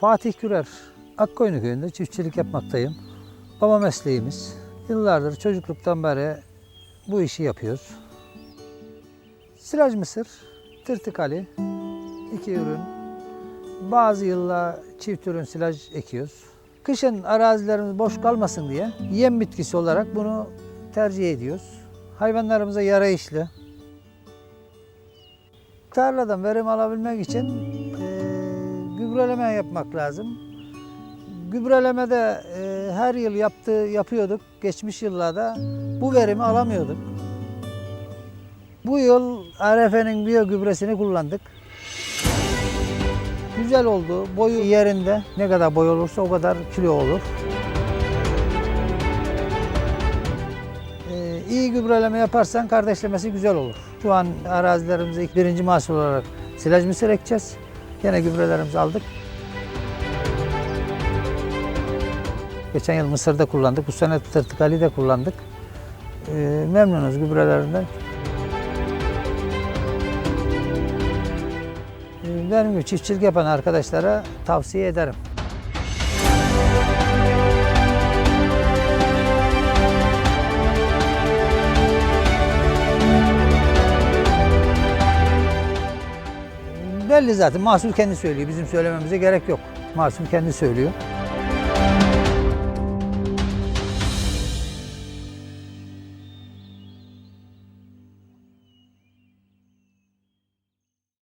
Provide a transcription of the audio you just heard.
Fatih Kürer, Akkoyunlu köyünde çiftçilik yapmaktayım. Baba mesleğimiz. Yıllardır çocukluktan beri bu işi yapıyoruz. Silaj mısır, tırtıkali, iki ürün. Bazı yıllar çift ürün silaj ekiyoruz. Kışın arazilerimiz boş kalmasın diye yem bitkisi olarak bunu tercih ediyoruz. Hayvanlarımıza yarayışlı. Tarladan verim alabilmek için gübreleme yapmak lazım. Gübrelemede eee, her yıl yaptığı yapıyorduk. Geçmiş yıllarda bu verimi alamıyorduk. Bu yıl ARF'nin biyo gübresini kullandık. Güzel oldu. Boyu yerinde. Ne kadar boy olursa o kadar kilo olur. Ee, iyi gübreleme yaparsan kardeşlemesi güzel olur. Şu an arazilerimize birinci mahsul olarak silaj mısır ekeceğiz. Yine gübrelerimizi aldık. Geçen yıl mısırda kullandık. Bu sene tırtıkali de kullandık. Ee, memnunuz gübrelerinden. Ee, Benim gibi çiftçilik yapan arkadaşlara tavsiye ederim. Belli zaten mahsul kendi söylüyor. Bizim söylememize gerek yok. Mahsul kendi söylüyor.